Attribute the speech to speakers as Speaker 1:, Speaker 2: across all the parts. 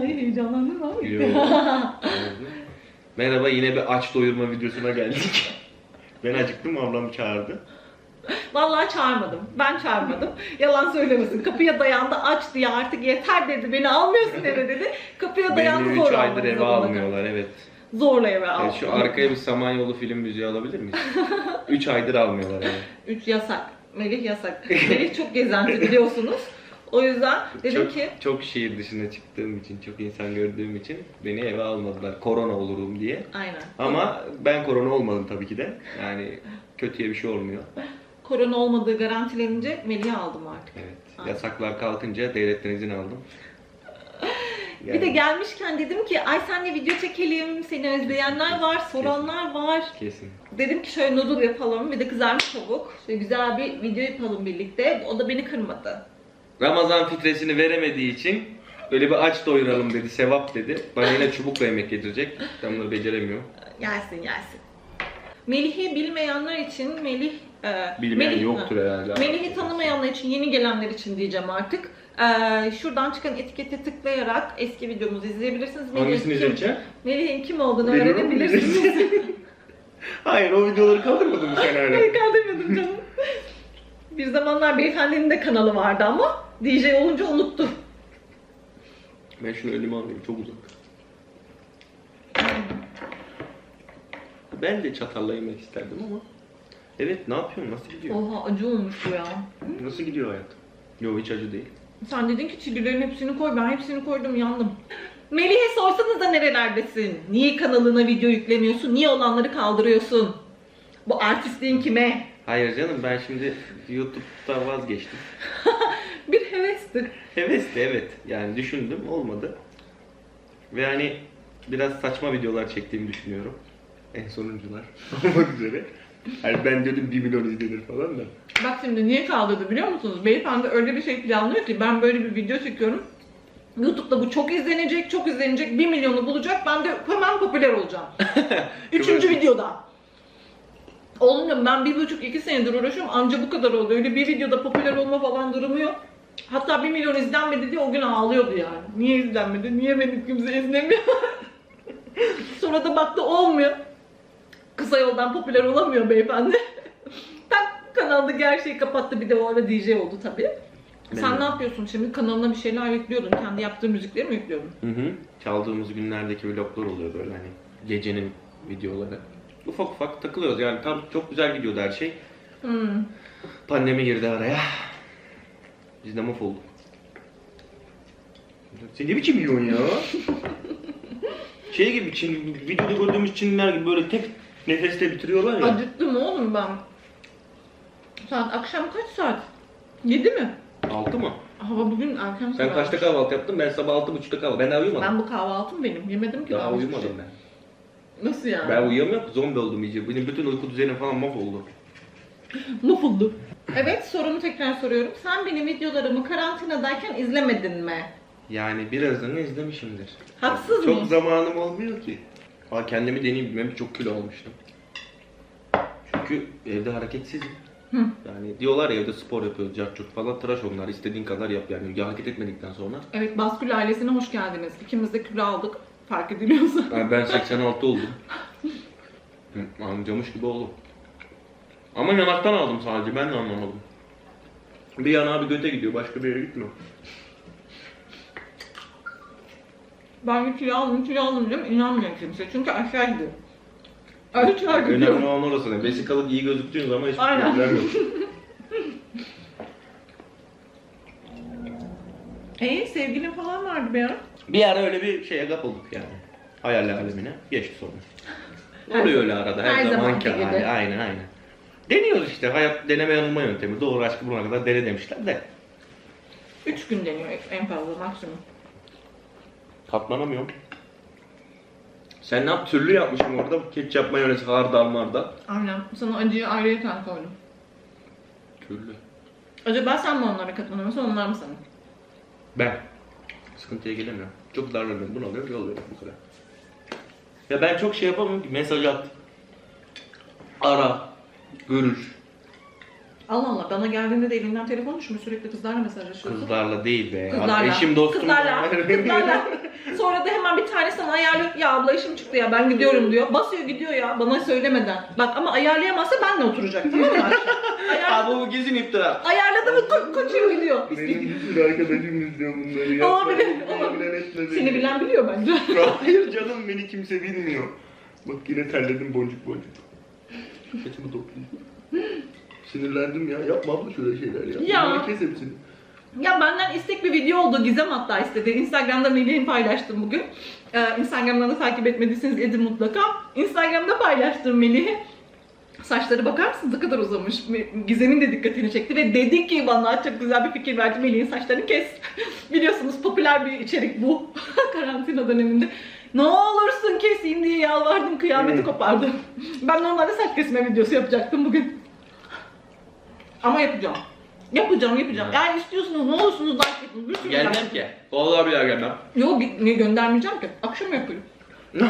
Speaker 1: Ay heyecanlandın mı?
Speaker 2: Yo. Merhaba yine bir aç doyurma videosuna geldik. Ben acıktım ablam çağırdı.
Speaker 1: Vallahi çağırmadım. Ben çağırmadım. Yalan söylemesin. Kapıya dayandı aç diye artık yeter dedi. Beni almıyorsun eve dedi. Kapıya dayandı
Speaker 2: Beni 3
Speaker 1: zorla
Speaker 2: aydır
Speaker 1: almak
Speaker 2: eve almıyorlar evet.
Speaker 1: Zorla eve
Speaker 2: Evet,
Speaker 1: aldım.
Speaker 2: şu arkaya bir Samanyolu film müziği alabilir miyiz? 3 aydır almıyorlar eve.
Speaker 1: Üç yasak. Melih yasak. Melih çok gezenti biliyorsunuz. O yüzden dedim
Speaker 2: çok,
Speaker 1: ki
Speaker 2: çok şehir dışına çıktığım için, çok insan gördüğüm için beni eve almadılar. Korona olurum diye.
Speaker 1: aynen.
Speaker 2: Ama ben korona olmadım tabii ki de. Yani kötüye bir şey olmuyor.
Speaker 1: Korona olmadığı garantilenince Melih'i aldım artık.
Speaker 2: Evet.
Speaker 1: Aynen.
Speaker 2: Yasaklar kalkınca devletten izin aldım.
Speaker 1: Bir de gelmişken dedim ki ay senle video çekelim. Seni özleyenler var, soranlar var.
Speaker 2: Kesin.
Speaker 1: Dedim ki şöyle noodle yapalım. Bir de kızarmış tavuk. Şöyle güzel bir video yapalım birlikte. O da beni kırmadı.
Speaker 2: Ramazan fitresini veremediği için böyle bir aç doyuralım dedi, sevap dedi. Bana yine çubukla yemek getirecek. Ben bunu beceremiyorum.
Speaker 1: Gelsin gelsin. Melih'i bilmeyenler için Melih... E,
Speaker 2: Bilmeyen
Speaker 1: Melih-
Speaker 2: yoktur herhalde.
Speaker 1: Melih'i tanımayanlar için, yeni gelenler için diyeceğim artık. E, şuradan çıkan etikete tıklayarak eski videomuzu izleyebilirsiniz. Melih'in
Speaker 2: Hangisini
Speaker 1: kim-
Speaker 2: seçeceğim?
Speaker 1: Melih'in kim olduğunu öğrenebilirsiniz.
Speaker 2: Hayır o videoları kaldırmadın mı sen hala?
Speaker 1: Hayır kaldırmadım canım. Bir zamanlar beyefendinin de kanalı vardı ama DJ olunca unuttu.
Speaker 2: Ben şunu elime alayım çok uzak. Ben de çatalla yemek isterdim ama. Evet ne yapıyorsun? Nasıl gidiyor?
Speaker 1: Oha acı olmuş bu ya.
Speaker 2: Nasıl gidiyor hayat? Yok hiç acı değil.
Speaker 1: Sen dedin ki çillilerin hepsini koy. Ben hepsini koydum yandım. Melih'e sorsanız da nerelerdesin? Niye kanalına video yüklemiyorsun? Niye olanları kaldırıyorsun? Bu artistliğin kime?
Speaker 2: Hayır canım ben şimdi YouTube'da vazgeçtim.
Speaker 1: Bir hevesti.
Speaker 2: Hevesli evet. Yani düşündüm olmadı. Ve hani biraz saçma videolar çektiğimi düşünüyorum. En sonuncular olmak üzere. Hani ben dedim 1 milyon izlenir falan da.
Speaker 1: Bak şimdi niye kaldırdı biliyor musunuz? Beyefendi öyle bir şey planlıyor ki ben böyle bir video çekiyorum. YouTube'da bu çok izlenecek, çok izlenecek, 1 milyonu bulacak. Ben de hemen popüler olacağım. Üçüncü videoda. Oğlum ben bir buçuk iki senedir uğraşıyorum anca bu kadar oldu. Öyle bir videoda popüler olma falan durumu yok. Hatta 1 milyon izlenmedi diye o gün ağlıyordu yani. Niye izlenmedi? Niye beni kimse izlemiyor? Sonra da baktı olmuyor. Kısa yoldan popüler olamıyor beyefendi. tak kanalda her şeyi kapattı. Bir de o ara DJ oldu tabii. Sen
Speaker 2: Benim-
Speaker 1: ne yapıyorsun şimdi? Kanalına bir şeyler yüklüyordun. Kendi yaptığın müzikleri mi yüklüyordun?
Speaker 2: Hı hı. Çaldığımız günlerdeki vloglar oluyor böyle hani gecenin videoları. Ufak ufak takılıyoruz yani tam çok güzel gidiyordu her şey.
Speaker 1: Hmm.
Speaker 2: Pandemi girdi araya. Biz de mahvolduk. Sen ne biçim yiyorsun ya? şey gibi Çin, videoda gördüğümüz Çinliler gibi böyle tek nefeste bitiriyorlar ya.
Speaker 1: Acıktım oğlum ben. Saat akşam kaç saat? 7 mi?
Speaker 2: Altı mı?
Speaker 1: Hava bugün erken
Speaker 2: Sen
Speaker 1: sabah.
Speaker 2: kaçta kahvaltı yaptın? Ben sabah altı buçukta kahvaltı. Ben daha uyumadım.
Speaker 1: Ben bu kahvaltım benim. Yemedim ki
Speaker 2: daha
Speaker 1: daha
Speaker 2: uyumadım ben.
Speaker 1: Nasıl yani?
Speaker 2: Ben uyuyamıyorum. Zombi oldum iyice. Benim bütün uyku düzenim falan mahvoldu.
Speaker 1: Mahvoldu. Evet sorumu tekrar soruyorum. Sen benim videolarımı karantinadayken izlemedin mi?
Speaker 2: Yani birazını izlemişimdir.
Speaker 1: Haksız
Speaker 2: Çok
Speaker 1: mıyım?
Speaker 2: zamanım olmuyor ki. Aa, kendimi deneyeyim. Ben çok kilo almıştım. Çünkü evde hareketsizim.
Speaker 1: Hı.
Speaker 2: Yani diyorlar ya evde spor yapıyoruz, cart falan tıraş onlar. istediğin kadar yap yani. Ya hareket etmedikten sonra.
Speaker 1: Evet Baskül ailesine hoş geldiniz. İkimiz de kilo aldık. Fark ediliyorsa.
Speaker 2: Yani ben 86 oldum. Amcamış gibi oldum. Ama yanaktan aldım sadece. Ben de anlamadım. Bir yanağı bir göte gidiyor. Başka bir yere gitmiyor.
Speaker 1: Ben bir kilo aldım, kilo aldım diyorum. İnanmıyor kimse. Çünkü aşağı gidiyor. Aşağı
Speaker 2: Önemli
Speaker 1: gidiyor.
Speaker 2: olan orası ne? Vesikalık iyi gözüktüğün zaman hiçbir
Speaker 1: Aynen.
Speaker 2: problem yok.
Speaker 1: Ee sevgilin falan vardı be ya.
Speaker 2: Bir ara öyle bir şeye kapıldık yani. Hayal alemine. Geçti sonra. Oluyor öyle arada.
Speaker 1: her
Speaker 2: Her,
Speaker 1: zamanki gibi.
Speaker 2: hali. Aynen aynen. Deniyoruz işte. Hayat deneme yanılma yöntemi. Doğru aşkı bulana kadar dene demişler de.
Speaker 1: Üç gün deniyor en fazla maksimum.
Speaker 2: Katlanamıyorum. Sen ne yap? Türlü yapmışım orada. Ketçap, mayonez, hardal, mardal.
Speaker 1: Aynen. Sana acıyı ayrıyeten koydum.
Speaker 2: Türlü.
Speaker 1: Acaba sen mi onlara katlanıyorsun, onlar mı sana?
Speaker 2: Ben. Sıkıntıya gelemiyorum. Çok darlanıyorum. Bunu alıyorum, yolluyorum bu kadar. Ya ben çok şey yapamıyorum ki. Mesaj at. Ara. Görüş.
Speaker 1: Allah Allah bana geldiğinde de elinden telefon düşmüyor sürekli kızlarla mesajlaşıyorsun.
Speaker 2: Kızlarla değil be.
Speaker 1: Kızlarla.
Speaker 2: Eşim dostum.
Speaker 1: Kızlarla. Kızlarla. Sonra da hemen bir tane sana ayarlıyor. Ya abla işim çıktı ya ben gidiyorum diyor. Basıyor gidiyor ya bana söylemeden. Bak ama ayarlayamazsa benle oturacak tamam mı? Ayar,
Speaker 2: Abi bu kesin iftira.
Speaker 1: ayarladı mı ko- koçuyor gidiyor.
Speaker 2: Benim bir sürü arkadaşım izliyor bunları ya.
Speaker 1: Olabilir.
Speaker 2: bilen beni.
Speaker 1: Seni bilen biliyor bence.
Speaker 2: Hayır canım beni kimse bilmiyor. Bak yine terledim boncuk boncuk. Saçımı toplayayım. Sinirlendim ya. Yapma abla şöyle şeyler ya.
Speaker 1: Ya.
Speaker 2: Bunları kes hepsini.
Speaker 1: Ya benden istek bir video oldu. Gizem hatta istedi. Instagram'da Melih'in paylaştım bugün. Ee, Instagram'dan da takip etmediyseniz edin mutlaka. Instagram'da paylaştım Melih'i. Saçları bakar mısınız ne kadar uzamış. Gizem'in de dikkatini çekti ve dedi ki bana çok güzel bir fikir verdi. Melih'in saçlarını kes. Biliyorsunuz popüler bir içerik bu. Karantina döneminde. Ne olursun keseyim diye yalvardım. Kıyameti kopardım. Ben normalde saç kesme videosu yapacaktım bugün. Ama yapacağım. Yapacağım, yapacağım. Yani istiyorsunuz ne olursunuz like yapın. Bir sürü
Speaker 2: Gelmem
Speaker 1: like.
Speaker 2: ki. Vallahi bile gelmem.
Speaker 1: Yok gi- ne göndermeyeceğim ki. Akşam yapıyorum.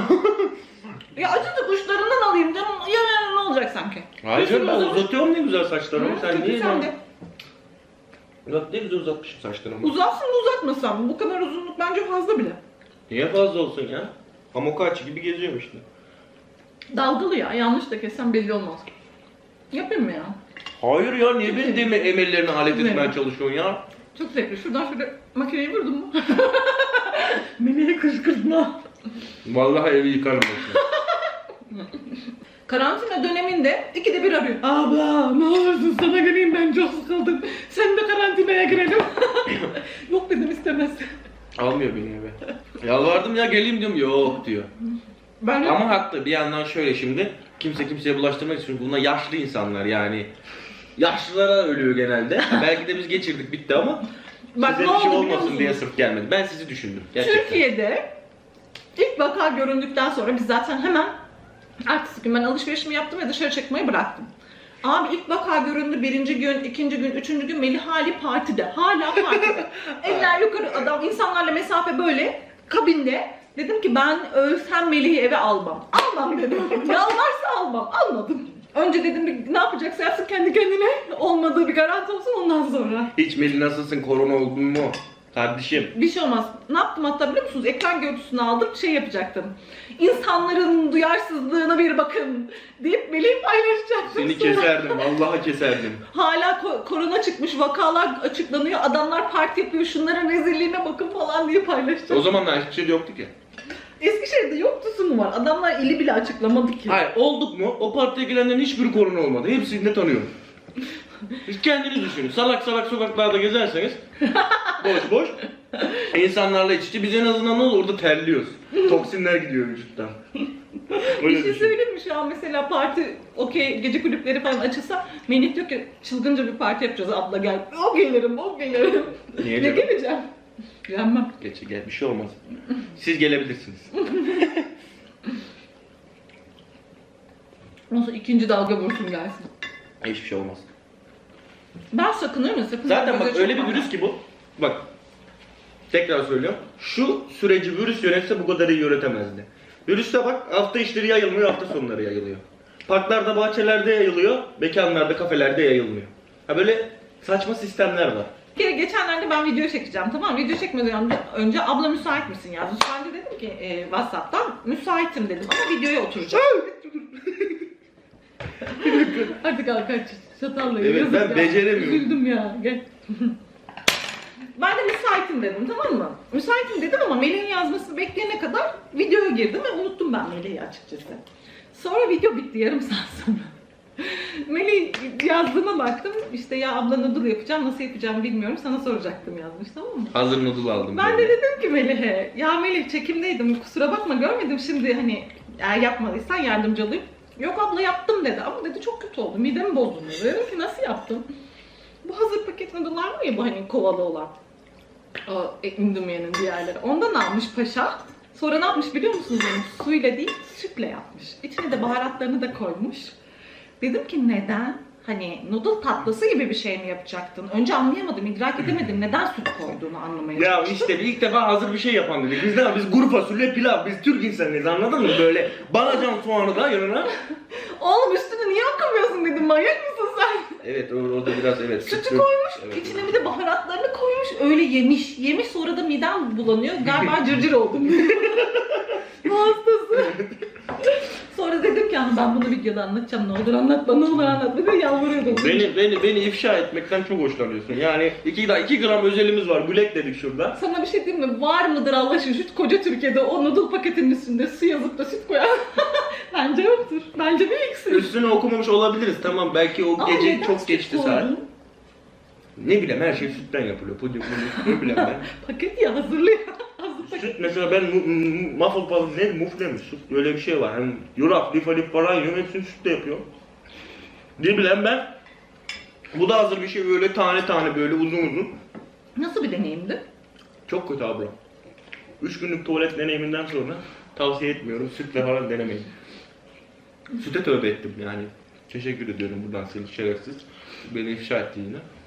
Speaker 1: ya acıdı kuşlarından alayım canım. Ya, ya ne olacak sanki?
Speaker 2: Hayır
Speaker 1: Bir
Speaker 2: canım ben uzatıyorum ne güzel saçlarımı.
Speaker 1: Hı,
Speaker 2: Sen niye
Speaker 1: sen de.
Speaker 2: Uzat ne güzel uzatmışım saçlarımı.
Speaker 1: Uzatsın uzatmasam. Bu kadar uzunluk bence fazla bile.
Speaker 2: Niye fazla olsun ya? Pamuk ağaçı gibi geziyorum işte.
Speaker 1: Dalgalı ya. Yanlış da kessem belli olmaz. Yapayım mı ya?
Speaker 2: Hayır ya niye
Speaker 1: Çok
Speaker 2: beni
Speaker 1: zevkli.
Speaker 2: deme emellerini alet etmeye çalışıyorsun ya?
Speaker 1: Çok zevkli. Şuradan şöyle makineyi vurdum mu? Melih'e kışkırtma.
Speaker 2: Vallahi evi yıkarım yoksa.
Speaker 1: Karantina döneminde ikide bir arıyor. Abla ne olursun sana geleyim ben çok sıkıldım. Sen de karantinaya girelim. Yok dedim istemez.
Speaker 2: Almıyor beni eve. Yalvardım ya geleyim diyorum yok diyor.
Speaker 1: Ben
Speaker 2: Ama haklı bir yandan şöyle şimdi kimse kimseye bulaştırmak için bunlar yaşlı insanlar yani. Yaşlılara ölüyor genelde. Belki de biz geçirdik bitti ama
Speaker 1: Bak
Speaker 2: size
Speaker 1: ne
Speaker 2: bir şey
Speaker 1: oldu biliyor
Speaker 2: olmasın diye sırf gelmedi. Ben sizi düşündüm gerçekten.
Speaker 1: Türkiye'de ilk vaka göründükten sonra biz zaten hemen ertesi gün ben alışverişimi yaptım ve dışarı çıkmayı bıraktım. Abi ilk vaka göründü birinci gün, ikinci gün, üçüncü gün Melih hali partide. Hala partide. Eller yukarı adam insanlarla mesafe böyle kabinde. Dedim ki ben ölsem Melih'i eve almam. Almam dedim. Yalvarsa almam. Almadım. Önce dedim bir ne yapacaksa yapsın kendi kendine. Olmadığı bir garanti olsun ondan sonra.
Speaker 2: Hiç Melih nasılsın korona oldun mu? Kardeşim.
Speaker 1: Bir şey olmaz. Ne yaptım hatta biliyor musunuz? Ekran görüntüsünü aldım, şey yapacaktım. İnsanların duyarsızlığına bir bakın deyip Melih'i paylaşacaktım.
Speaker 2: Seni
Speaker 1: sonra.
Speaker 2: keserdim. Vallahi keserdim.
Speaker 1: Hala ko- korona çıkmış, vakalar açıklanıyor, adamlar parti yapıyor, şunların rezilliğine bakın falan diye paylaşacağım.
Speaker 2: O zamanlar hiçbir şey yoktu ki.
Speaker 1: Eskişehir'de yoktu mu var? Adamlar ili bile açıklamadı ki.
Speaker 2: Hayır olduk mu o partiye gelenlerin hiçbiri korona olmadı. Hepsini de tanıyorum. Kendiniz düşünün. Salak salak sokaklarda gezerseniz boş boş insanlarla iç içe biz en azından ne olur orada terliyoruz. Toksinler gidiyor vücuttan.
Speaker 1: Bir
Speaker 2: Öyle
Speaker 1: şey
Speaker 2: düşün.
Speaker 1: söyleyeyim mi şu an mesela parti okey gece kulüpleri falan açılsa Melih diyor ki çılgınca bir parti yapacağız abla gel. O gelirim o gelirim.
Speaker 2: Niye
Speaker 1: ne
Speaker 2: canım?
Speaker 1: geleceğim? Gelmem.
Speaker 2: Geçe gel bir şey olmaz. Siz gelebilirsiniz.
Speaker 1: Nasıl ikinci dalga vursun gelsin.
Speaker 2: Hiçbir şey olmaz.
Speaker 1: Ben sakınıyorum ya sakın.
Speaker 2: Zaten bak öyle bir virüs ki bu. Bak. Tekrar söylüyorum. Şu süreci virüs yönetse bu kadar iyi yönetemezdi. Virüste bak hafta içleri yayılmıyor, hafta sonları yayılıyor. Parklarda, bahçelerde yayılıyor, mekanlarda, kafelerde yayılmıyor. Ha böyle saçma sistemler var.
Speaker 1: Bir kere geçenlerde ben video çekeceğim tamam mı? Video çekmeden önce, önce abla müsait misin yazmış. Ben de dedim ki e, Whatsapp'tan müsaitim dedim ama videoya oturacağım. Hadi kalk kaç çatalla
Speaker 2: Evet,
Speaker 1: yazık
Speaker 2: ben
Speaker 1: ya.
Speaker 2: beceremiyorum.
Speaker 1: Üzüldüm ya gel. ben de müsaitim dedim tamam mı? Müsaitim dedim ama Melih'in yazmasını bekleyene kadar videoya girdim ve unuttum ben Melih'i açıkçası. Sonra video bitti yarım saat sonra. Melih yazdığına baktım işte ya abla noodle yapacağım nasıl yapacağım bilmiyorum sana soracaktım yazmış tamam mı?
Speaker 2: Hazır noodle aldım.
Speaker 1: Ben de dedim ki Melih'e ya Melih çekimdeydim kusura bakma görmedim şimdi hani eğer yapmadıysan yardımcı olayım. Yok abla yaptım dedi ama dedi çok kötü oldu midemi bozdum dedi. Dedim ki nasıl yaptın? Bu hazır paket noodle'lar var ya bu hani kovalı olan. O Indomie'nin diğerleri. Ondan almış paşa. Sonra ne yapmış biliyor musunuz onu? Suyla değil sütle yapmış. İçine de baharatlarını da koymuş. Dedim ki neden? Hani noodle tatlısı gibi bir şey mi yapacaktın? Önce anlayamadım, idrak edemedim. Neden süt koyduğunu anlamaya
Speaker 2: Ya
Speaker 1: çalıştım.
Speaker 2: işte bir ilk defa hazır bir şey yapan dedik. Biz ne biz kuru fasulye pilav, biz Türk insanıyız anladın mı? Böyle balacan soğanı da yanına.
Speaker 1: Oğlum üstünü niye okamıyorsun dedim. Manyak mısın sen?
Speaker 2: Evet o- orada biraz evet.
Speaker 1: Sütü
Speaker 2: sütlü.
Speaker 1: koymuş,
Speaker 2: Evet.
Speaker 1: içine bir de baharatlarını koymuş, öyle yemiş. Yemiş sonra da midem bulanıyor. Galiba cırcır oldum. Bu hastası. sonra dedim ki "Ah, ben bunu videoda anlatacağım ne olur anlatma ne olur anlatma diye yalvarıyordum.
Speaker 2: Beni, beni, beni ifşa etmekten çok hoşlanıyorsun. Yani 2 2 gram özelimiz var. Gülek dedik şurada.
Speaker 1: Sana bir şey diyeyim mi? Var mıdır Allah aşkına şu koca Türkiye'de o noodle paketinin üstünde su yazıp da süt koyan? Bence yoktur. Bence bir iksir.
Speaker 2: Üstüne okumamış olabiliriz. Tamam belki o
Speaker 1: Ama
Speaker 2: gece
Speaker 1: neden
Speaker 2: çok
Speaker 1: süt
Speaker 2: geçti
Speaker 1: koydun?
Speaker 2: saat. Ne bileyim her şey sütten yapılıyor. Puding, puding, ne bileyim ben.
Speaker 1: Paket ya hazırlıyor.
Speaker 2: Süt mesela ben mu- mu- muffle falan ne mufle mi? Süt öyle bir şey var. Hani yulaf, lif alif falan yiyorum hepsini sütle yapıyorum. Ne bileyim ben. Bu da hazır bir şey böyle tane tane böyle uzun uzun.
Speaker 1: Nasıl bir deneyimdi?
Speaker 2: Çok kötü abla. 3 günlük tuvalet deneyiminden sonra tavsiye etmiyorum. Sütle falan denemeyin. Süte tövbe ettim yani. Teşekkür ediyorum buradan seni şerefsiz. Beni ifşa ettiğine.
Speaker 1: Göreyim.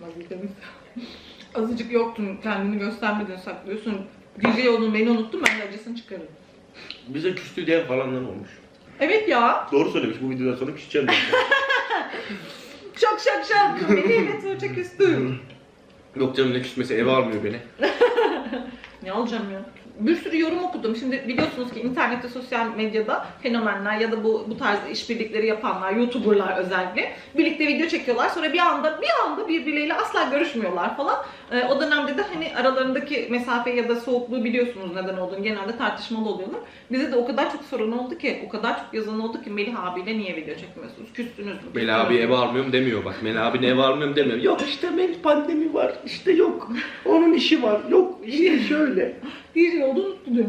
Speaker 1: Vazifemiz. Azıcık yoktun, kendini göstermedin, saklıyorsun. DJ oldun, beni unuttun, ben de acısını çıkarırım.
Speaker 2: Bize küstü diye falanlar olmuş.
Speaker 1: Evet ya.
Speaker 2: Doğru söylemiş bu videodan sonra küseceğim. ben.
Speaker 1: Şak şak şak. Beni evet ölçek üstü.
Speaker 2: Yok canım ne küsmesi eve almıyor beni.
Speaker 1: Ne alacağım ya? Bir sürü yorum okudum. Şimdi biliyorsunuz ki internette, sosyal medyada fenomenler ya da bu bu tarz işbirlikleri yapanlar, YouTuber'lar özellikle birlikte video çekiyorlar. Sonra bir anda bir anda birbirleriyle asla görüşmüyorlar falan. Ee, o hani aralarındaki mesafe ya da soğukluğu biliyorsunuz neden olduğunu. Genelde tartışmalı oluyorlar. Bize de o kadar çok sorun oldu ki, o kadar çok yazan oldu ki Melih abiyle niye video çekmiyorsunuz? Küstünüz mü?
Speaker 2: Mel abi eve almıyorum demiyor bak. Mel abi eve almıyorum demiyor. Yok işte Mel pandemi var. işte yok. Onun işi var. Yok işte şöyle.
Speaker 1: DJ oldu unuttu diyor.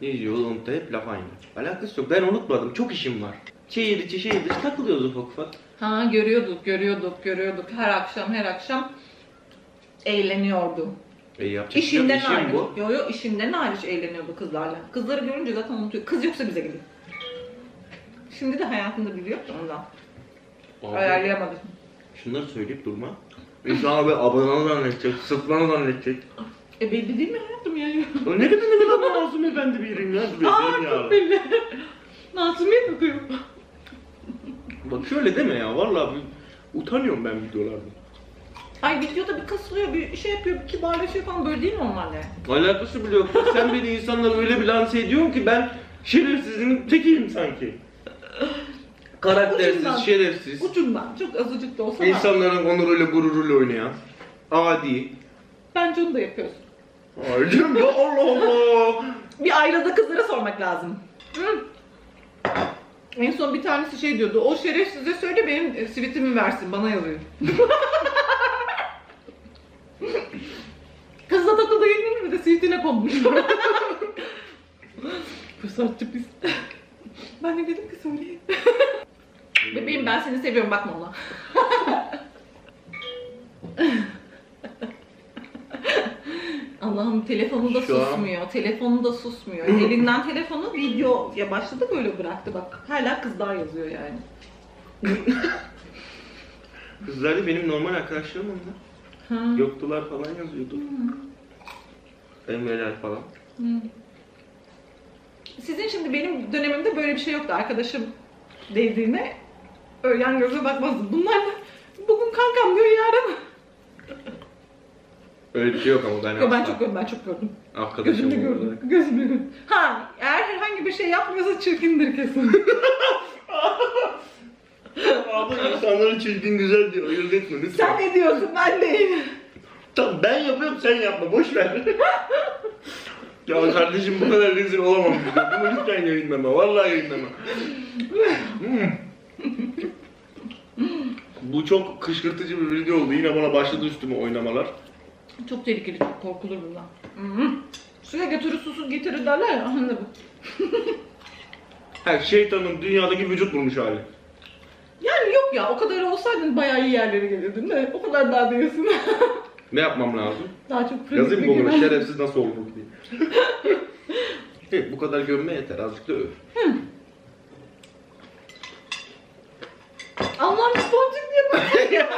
Speaker 2: Diyor oğlum da hep laf aynı. Alakası yok. Ben unutmadım. Çok işim var. Şehir içi şehir dışı takılıyoruz ufak ufak.
Speaker 1: Ha görüyorduk, görüyorduk, görüyorduk. Her akşam, her akşam eğleniyordu.
Speaker 2: E yapacak bir şey
Speaker 1: İşinden.
Speaker 2: İşim
Speaker 1: hariç.
Speaker 2: bu.
Speaker 1: Yo yo işinden hariç eğleniyordu kızlarla. Kızları görünce zaten unutuyor. Kız yoksa bize gidin. Şimdi de hayatında biliyor da ondan.
Speaker 2: Abi,
Speaker 1: Ayarlayamadım.
Speaker 2: Şunları söyleyip durma. İnsan abi abone zannedecek, sıfırlan zannedecek.
Speaker 1: E belli değil mi hayatım yani?
Speaker 2: O ne kadar ne kadar masum efendi birim ya.
Speaker 1: Aa çok belli. Masumiyet okuyor.
Speaker 2: Bak şöyle deme ya vallahi bir utanıyorum ben videolarda.
Speaker 1: Ay videoda bir kasılıyor, bir şey yapıyor, bir kibarlaşıyor falan böyle değil mi normalde?
Speaker 2: Alakası bile yok. Sen beni insanlara öyle bir lanse ediyorsun ki ben şerefsizin tekiyim sanki. Karaktersiz,
Speaker 1: Ucundan.
Speaker 2: şerefsiz.
Speaker 1: Ucundan çok azıcık da olsa da
Speaker 2: İnsanların onuruyla gururuyla oynayan. Adi.
Speaker 1: bence onu da yapıyorsun.
Speaker 2: Ay canım ya Allah Allah.
Speaker 1: Bir ailada kızlara sormak lazım. Hı. En son bir tanesi şey diyordu. O şerefsize söyle benim e, sivitimi versin. Bana yazıyor. Kız da tatlı değil mi? Bir de sivitine konmuş. Fırsatçı pis. ben de dedim ki söyleyin. Bebeğim ben seni seviyorum bakma ona. Allah'ım telefonu da
Speaker 2: Şu an-
Speaker 1: susmuyor. Telefonu da susmuyor. Elinden telefonu video ya başladı böyle bıraktı bak. Hala kızlar yazıyor yani.
Speaker 2: Kızlar da benim normal arkadaşlarım onlar.
Speaker 1: Ha.
Speaker 2: Göktular falan yazıyordu. Emreler falan.
Speaker 1: Hı. Sizin şimdi benim dönemimde böyle bir şey yoktu. Arkadaşım dediğine öyle yan göze bakmazdım. Bunlar da bugün kankam diyor yarın.
Speaker 2: Öyle bir şey yok ama ben
Speaker 1: Yo, ben
Speaker 2: asla
Speaker 1: çok gördüm, ben çok gördüm.
Speaker 2: arkadaşım
Speaker 1: Gözümle
Speaker 2: olarak-
Speaker 1: gördüm. Gözümle gördüm. Ha, eğer herhangi bir şey yapmıyorsa çirkindir kesin.
Speaker 2: Abi insanların çirkin güzel diyor. Ayırt etme lütfen.
Speaker 1: Sen ne diyorsun ben değil.
Speaker 2: Tamam ben yapıyorum sen yapma boş ver. ya kardeşim bu kadar rezil olamam. Bunu lütfen yayınlama. Vallahi yayınlama. Hmm. bu çok kışkırtıcı bir video oldu. Yine bana başladı üstüme oynamalar.
Speaker 1: Çok tehlikeli, çok korkulur bundan. Hı hı. Suya götürür, susuz getirir derler ya. Anne bu.
Speaker 2: Her şeytanın dünyadaki vücut bulmuş hali.
Speaker 1: Yani yok ya, o kadar olsaydın bayağı iyi yerlere gelirdin de. O kadar daha değilsin.
Speaker 2: Ne yapmam lazım?
Speaker 1: daha çok pratik
Speaker 2: Yazayım mı bunu? Şerefsiz nasıl olur diye. evet, bu kadar gömme yeter. Azıcık da öv.
Speaker 1: Allah'ım boncuk niye böyle?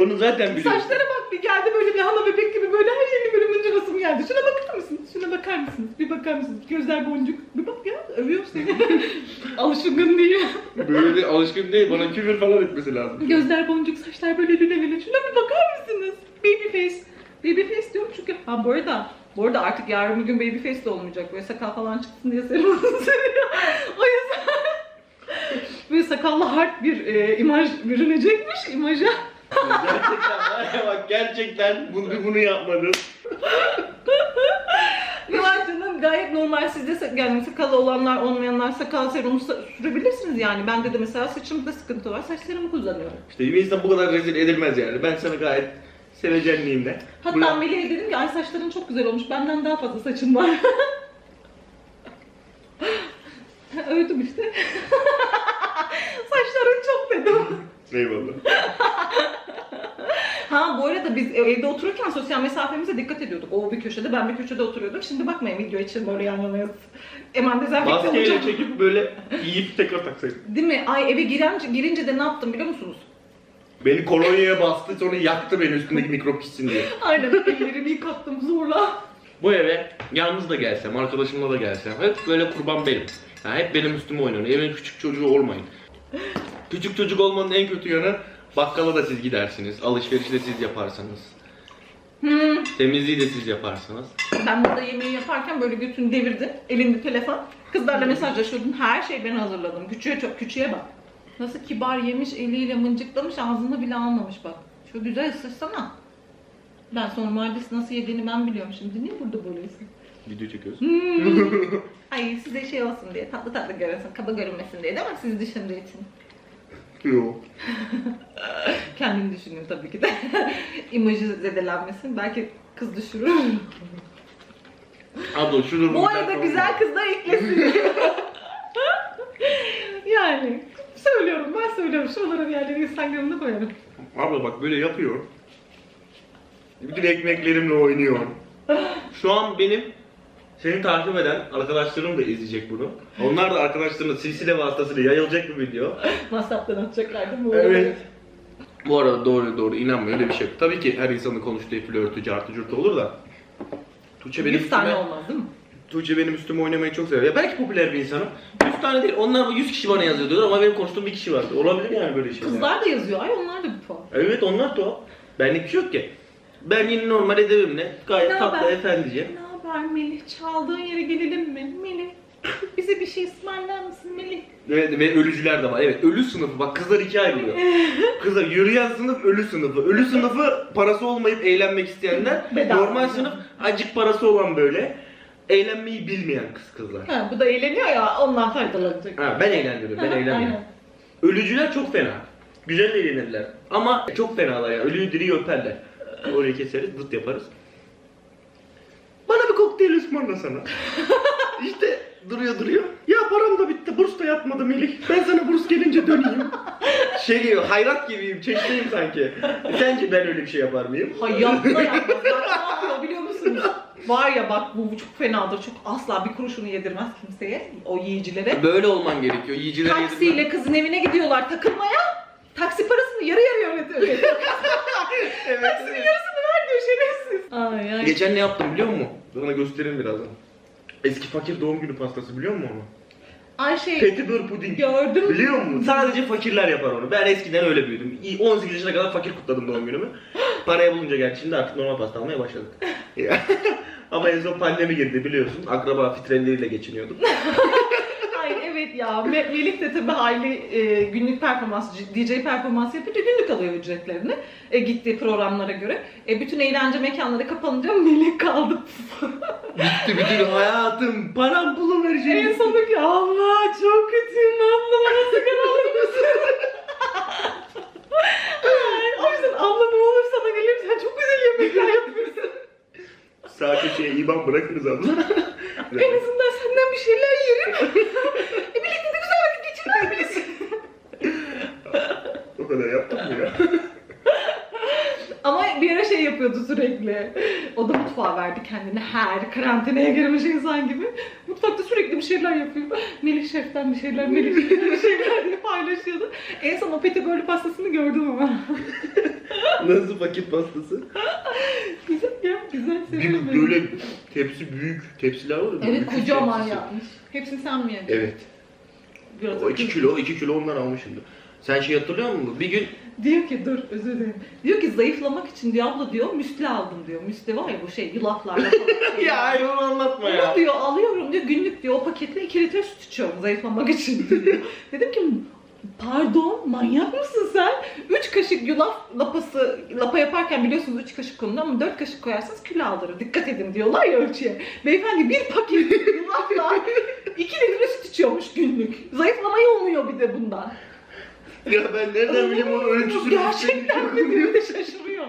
Speaker 2: Onu zaten biliyorum.
Speaker 1: Saçlara bak bir geldi böyle bir hala bebek gibi böyle her yerini böyle mıncırasım geldi. Şuna bakar mısınız? Şuna bakar mısınız? Bir bakar mısınız? Gözler boncuk. Bir bak ya övüyor seni. Alışkın değil.
Speaker 2: Böyle alışkın değil. Bana küfür falan etmesi lazım.
Speaker 1: Gözler boncuk, saçlar böyle lüle lüle. Şuna bir bakar mısınız? Baby face. Baby face diyorum çünkü ha bu arada bu arada artık yarın bir gün baby face de olmayacak. Böyle sakal falan çıksın diye serum sürüyor. o yüzden böyle sakallı hard bir e, imaj bürünecekmiş imaja.
Speaker 2: Gerçekten var ya bak gerçekten bunu, bunu yapmadın.
Speaker 1: Canım gayet normal sizde sa- yani sakalı olanlar olmayanlar sakal serumu sa- sürebilirsiniz yani. Bende de mesela saçımda sıkıntı var. Saç serumu kullanıyorum.
Speaker 2: İşte bir insan bu kadar rezil edilmez yani. Ben sana gayet sevecenliğimle.
Speaker 1: Hatta
Speaker 2: Buna-
Speaker 1: Melih'e dedim ki ay saçların çok güzel olmuş. Benden daha fazla saçın var. Övdüm işte. Saçların çok dedim.
Speaker 2: Eyvallah.
Speaker 1: Ha bu arada biz evde otururken sosyal mesafemize dikkat ediyorduk. O bir köşede ben bir köşede oturuyorduk. Şimdi bakmayın video için böyle yan yanayız. Hemen dezenfekte
Speaker 2: Maskeyle
Speaker 1: olacağım.
Speaker 2: çekip böyle giyip tekrar taksaydın.
Speaker 1: Değil mi? Ay eve girince, girince de ne yaptım biliyor musunuz?
Speaker 2: Beni kolonyaya bastı sonra yaktı beni üstündeki mikrop gitsin diye.
Speaker 1: Aynen ellerimi yıkattım zorla.
Speaker 2: Bu eve yalnız da gelsem, arkadaşımla da gelsem hep böyle kurban benim. Yani hep benim üstüme oynanıyor. Evin küçük çocuğu olmayın. Küçük çocuk olmanın en kötü yanı bakkala da siz gidersiniz. Alışverişi de siz yaparsınız.
Speaker 1: Hmm.
Speaker 2: Temizliği de siz yaparsınız.
Speaker 1: Ben burada yemeği yaparken böyle götünü devirdi. Elinde telefon. Kızlarla mesajlaşıyordum. Her şeyi ben hazırladım. Küçüğe çok küçüğe bak. Nasıl kibar yemiş, eliyle mıncıklamış, ağzını bile almamış bak. Şu güzel ısırsana. Ben sonra maddesi nasıl yediğini ben biliyorum şimdi. Niye burada böylesin?
Speaker 2: Video çekiyoruz.
Speaker 1: Hmm. Ay size şey olsun diye, tatlı tatlı görünsün, kaba görünmesin diye değil mi? Siz düşündüğü için.
Speaker 2: Yok.
Speaker 1: Kendim düşünüyorum tabii ki de. İmajı zedelenmesin. Belki kız düşürür.
Speaker 2: Abla şunu
Speaker 1: Bu arada güzel kızlar eklesin. yani söylüyorum ben söylüyorum. Şuralara bir yerlere Instagram'da koyarım.
Speaker 2: Abla bak böyle yapıyor. Bütün ekmeklerimle oynuyor. Şu an benim seni takip eden arkadaşlarım da izleyecek bunu. Onlar da arkadaşlarına silsile vasıtasıyla yayılacak bir video.
Speaker 1: WhatsApp'tan atacaklar değil mi?
Speaker 2: Evet. Bu arada doğru doğru inanmıyor öyle bir şey yok. Tabii ki her insanın konuştuğu flörtü, cartı, curtu olur da. Tuğçe benim
Speaker 1: 100 tane
Speaker 2: üstüme,
Speaker 1: olmaz değil mi?
Speaker 2: Tuğçe benim üstüme oynamayı çok seviyor. Ya belki popüler bir insanım. 100 tane değil. Onlar 100 kişi bana yazıyor diyorlar ama benim konuştuğum bir kişi vardı. Olabilir yani böyle şeyler.
Speaker 1: Kızlar da yazıyor. Ay onlar da bir tuhaf.
Speaker 2: Evet onlar o. Benlik bir şey yok ki. Ben yine normal edebimle gayet
Speaker 1: Ne
Speaker 2: tatlı
Speaker 1: haber?
Speaker 2: efendice.
Speaker 1: Ne haber Melih? Çaldığın yere gelelim mi? Melih. Bize bir şey ısmarlar mısın Melih?
Speaker 2: Evet ve ölücüler de var. Evet ölü sınıfı. Bak kızlar ikiye ayrılıyor. kızlar yürüyen sınıf ölü sınıfı. Ölü sınıfı parası olmayıp eğlenmek isteyenler.
Speaker 1: Bedava.
Speaker 2: Normal sınıf acık parası olan böyle. Eğlenmeyi bilmeyen kız kızlar.
Speaker 1: Ha, bu da eğleniyor ya ondan faydalanacak.
Speaker 2: Ha, ben eğlendiriyorum. Ben eğlenmiyorum. Ölücüler çok fena. Güzel eğlenirler. Ama çok fenalar ya. Ölüyü diriyi öperler. Orayı keseriz, dıt yaparız. Bana bir kokteyl ısmarlasana. işte duruyor duruyor. Ya param da bitti, burs da yatmadı Melih. Ben sana burs gelince döneyim. şey gibi, hayrat gibiyim, çeşiteyim sanki. Sence ben öyle bir şey yapar mıyım?
Speaker 1: Hayatta yapmaz. Bak ne yapıyor biliyor musunuz? Var ya bak bu çok fenadır. Çok asla bir kuruşunu yedirmez kimseye. O yiyicilere.
Speaker 2: Böyle olman gerekiyor. Yiyicilere
Speaker 1: Taksiyle kızın evine gidiyorlar takılmaya. Taksi parasını yarı yarıya ödüyor.
Speaker 2: Evet,
Speaker 1: Taksinin
Speaker 2: evet.
Speaker 1: yarısını şerefsiz. Ay ay.
Speaker 2: Geçen ne yaptım biliyor musun? Sana göstereyim birazdan. Eski fakir doğum günü pastası biliyor musun onu?
Speaker 1: Ay şey
Speaker 2: Petibör puding.
Speaker 1: gördüm.
Speaker 2: Biliyor musun? Sadece fakirler yapar onu. Ben eskiden öyle büyüdüm. İyi, 18 yaşına kadar fakir kutladım doğum günümü. Parayı bulunca gerçi şimdi artık normal pasta almaya başladık. Ama en son pandemi girdi biliyorsun. Akraba fitreleriyle geçiniyorduk.
Speaker 1: Evet ya. Me- Melih de tabii hayli e, günlük performans, DJ performans yapınca günlük alıyor ücretlerini. E, gittiği programlara göre. E, bütün eğlence mekanları kapanınca Melih kaldı.
Speaker 2: Bitti bütün hayatım. Param pulum her
Speaker 1: en
Speaker 2: şeyim.
Speaker 1: sonunda ki abla çok kötüyüm abla mısın? Ay, o yüzden abla ne olur sana geleyim sen çok güzel yemekler yapıyorsun.
Speaker 2: Sağ köşeye iban bırakırız abla.
Speaker 1: En azından senden bir şeyler yerim. e, birlikte de güzel vakit geçirebiliriz.
Speaker 2: o kadar yaptım mı ya?
Speaker 1: Ama bir ara şey yapıyordu sürekli. O da mutfağa verdi kendini her karantinaya girmiş insan gibi. Mutfakta sürekli bir şeyler yapıyor. Melih Şef'ten bir şeyler, Melih Şef'ten bir şeyler diye paylaşıyordu. En son o petibörlü pastasını gördüm ama.
Speaker 2: Nasıl fakir pastası?
Speaker 1: güzel ya. Güzel
Speaker 2: Bir
Speaker 1: sevindim.
Speaker 2: böyle tepsi büyük tepsiler var ya.
Speaker 1: Evet
Speaker 2: büyük
Speaker 1: kocaman
Speaker 2: tepsisi.
Speaker 1: yapmış. Hepsini sen mi yedin?
Speaker 2: Evet.
Speaker 1: Biraz
Speaker 2: O 2 kilo, 2 kilo ondan almışımdır. Sen şey hatırlıyor musun? Bir gün
Speaker 1: Diyor ki dur özür dilerim. Diyor ki zayıflamak için diyor abla diyor müsli aldım diyor. Müsli var ya bu şey yulaflarla falan.
Speaker 2: ya hayır onu anlatma
Speaker 1: Onu diyor alıyorum diyor günlük diyor o paketle 2 litre süt içiyorum zayıflamak için diyor. Dedim ki pardon manyak mısın sen? 3 kaşık yulaf lapası lapa yaparken biliyorsunuz 3 kaşık konulu ama 4 kaşık koyarsanız kilo aldırır. Dikkat edin diyorlar ya ölçüye. Beyefendi bir paket yulafla 2 litre süt içiyormuş günlük. Zayıflamayı olmuyor bir de bundan.
Speaker 2: Ya ben nereden bileyim onun ölçüsünü?
Speaker 1: Gerçekten mi diyor de şaşırıyor.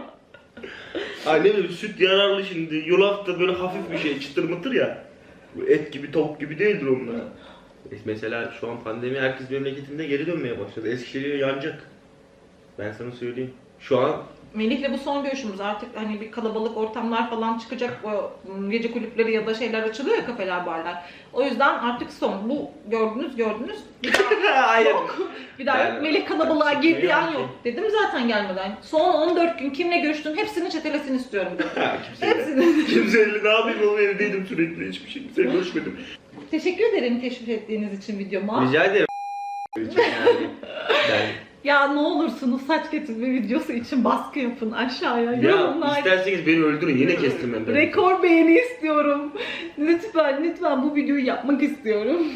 Speaker 2: Ay ne bileyim süt yararlı şimdi. Yulaf da böyle hafif bir şey çıtır mıtır ya. Bu Et gibi tavuk gibi değildir onlar. Mesela şu an pandemi herkes memleketinde geri dönmeye başladı. Eskişehir yanacak. Ben sana söyleyeyim. Şu an
Speaker 1: Melih'le bu son görüşümüz artık hani bir kalabalık ortamlar falan çıkacak o gece kulüpleri ya da şeyler açılıyor ya kafeler barlar. O yüzden artık son. Bu gördünüz gördünüz. Bir daha
Speaker 2: Hayır.
Speaker 1: yok. Bir daha yok.
Speaker 2: Yani-
Speaker 1: Melih kalabalığa girdiği an yok. Dedim zaten gelmeden. Son 14 gün kimle görüştün hepsini çetelesin istiyorum dedim. Hepsini.
Speaker 2: Kimseyle ne yapayım oğlum evdeydim sürekli. Hiçbir şey kimseyle görüşmedim.
Speaker 1: Teşekkür ederim teşvik ettiğiniz için videoma.
Speaker 2: Rica ederim. yani, ben
Speaker 1: Ya ne olursunuz saç getirme videosu için baskı yapın aşağıya.
Speaker 2: Ya
Speaker 1: Yorumlar.
Speaker 2: isterseniz beni öldürün yine kestirmem ben.
Speaker 1: Rekor beğeni istiyorum. Lütfen lütfen bu videoyu yapmak istiyorum.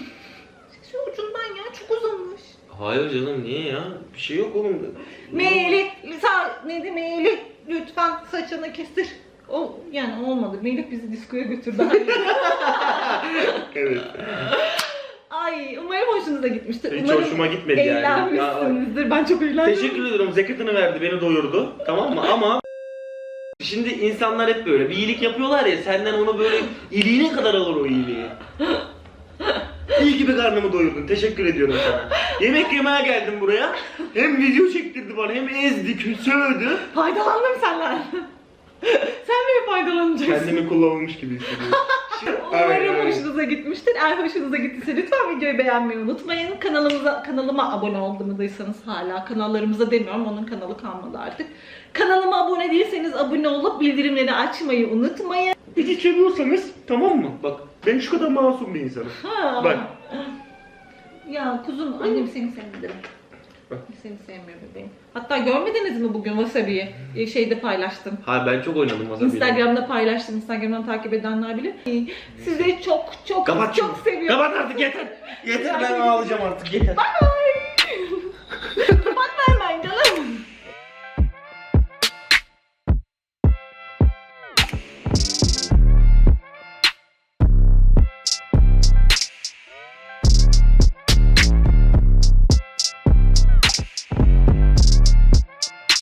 Speaker 1: Şu ucundan ya çok uzamış.
Speaker 2: Hayır canım niye ya? Bir şey yok oğlum.
Speaker 1: Melih, sa neydi Melih? Lütfen saçını kestir. O yani olmadı. Melih bizi diskoya götürdü.
Speaker 2: Evet.
Speaker 1: Ay umarım hoşunuza gitmiştir.
Speaker 2: Hiç
Speaker 1: umarım
Speaker 2: hoşuma gitmedi yani.
Speaker 1: Eğlenmişsinizdir. Ben çok eğlendim.
Speaker 2: Teşekkür ederim. Zekatını verdi, beni doyurdu. Tamam mı? Ama şimdi insanlar hep böyle bir iyilik yapıyorlar ya senden onu böyle iliğine kadar alır o iyiliği. İyi gibi karnımı doyurdun. Teşekkür ediyorum sana. Yemek yemeye geldim buraya. Hem video çektirdi bana hem ezdi, sövdü.
Speaker 1: Faydalandım senden. Sen mi faydalanacaksın?
Speaker 2: Kendimi kullanılmış gibi hissediyorum.
Speaker 1: Umarım hoşunuza gitmiştir. Eğer hoşunuza gittiyse lütfen videoyu beğenmeyi unutmayın. Kanalımıza kanalıma abone olmadıysanız hala kanallarımıza demiyorum. Onun kanalı kalmadı artık. Kanalıma abone değilseniz abone olup bildirimleri açmayı unutmayın.
Speaker 2: Hiç seviyorsanız tamam mı? Bak ben şu kadar masum bir insanım.
Speaker 1: Ha.
Speaker 2: Bak.
Speaker 1: Ya kuzum annem seni sevdi.
Speaker 2: Bak.
Speaker 1: Seni sevmiyor bebeğim. Hatta görmediniz mi bugün Wasabi'yi? Ee, şeyde paylaştım.
Speaker 2: Hayır ben çok oynadım masa
Speaker 1: Instagram'da paylaştım. Instagram'dan takip edenler bilir. Sizi çok çok
Speaker 2: Kapat
Speaker 1: çok seviyorum.
Speaker 2: Kapat artık yeter. Yeter ben ağlayacağım artık yeter.
Speaker 1: Bye bye.